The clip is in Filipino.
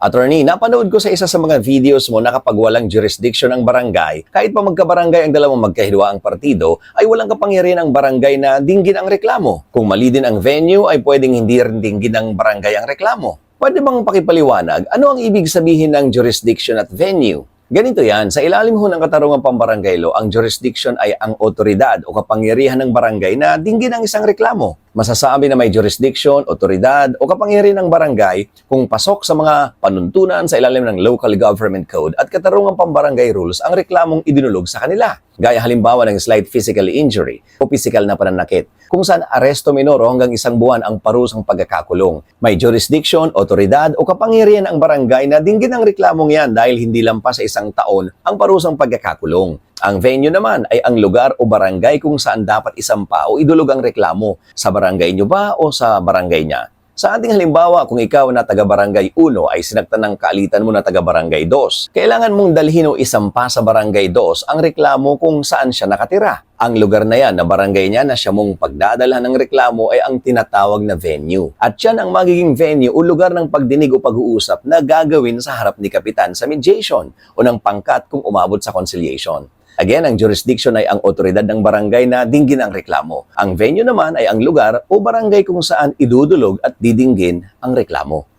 Attorney, napanood ko sa isa sa mga videos mo na kapag walang jurisdiction ang barangay, kahit pa magkabarangay ang dalawang magkahidwa ang partido, ay walang kapangyarihan ang barangay na dinggin ang reklamo. Kung mali din ang venue, ay pwedeng hindi rin dinggin ng barangay ang reklamo. Pwede bang pakipaliwanag, ano ang ibig sabihin ng jurisdiction at venue? Ganito yan, sa ilalim ho ng katarungan pambarangay law, ang jurisdiction ay ang otoridad o kapangyarihan ng barangay na dinggin ang isang reklamo. Masasabi na may jurisdiction, otoridad o kapangyarihan ng barangay kung pasok sa mga panuntunan sa ilalim ng local government code at katarungan pambarangay rules ang reklamong idinulog sa kanila. Gaya halimbawa ng slight physical injury o physical na pananakit, kung saan aresto minoro hanggang isang buwan ang parusang pagkakakulong. May jurisdiction, otoridad o kapangyarihan ang barangay na dinggin ang reklamong yan dahil hindi lampas sa isang taon ang parusang pagkakakulong. Ang venue naman ay ang lugar o barangay kung saan dapat isampa o idulog ang reklamo. Sa barangay nyo ba o sa barangay niya? Sa ating halimbawa, kung ikaw na taga-barangay 1 ay sinaktan ng kaalitan mo na taga-barangay 2, kailangan mong dalhin o isampa sa barangay 2 ang reklamo kung saan siya nakatira. Ang lugar na yan na barangay niya na siya mong pagdadalhan ng reklamo ay ang tinatawag na venue. At yan ang magiging venue o lugar ng pagdinig o pag-uusap na gagawin sa harap ni Kapitan sa mediation o ng pangkat kung umabot sa conciliation. Again, ang jurisdiction ay ang otoridad ng barangay na dinggin ang reklamo. Ang venue naman ay ang lugar o barangay kung saan idudulog at didinggin ang reklamo.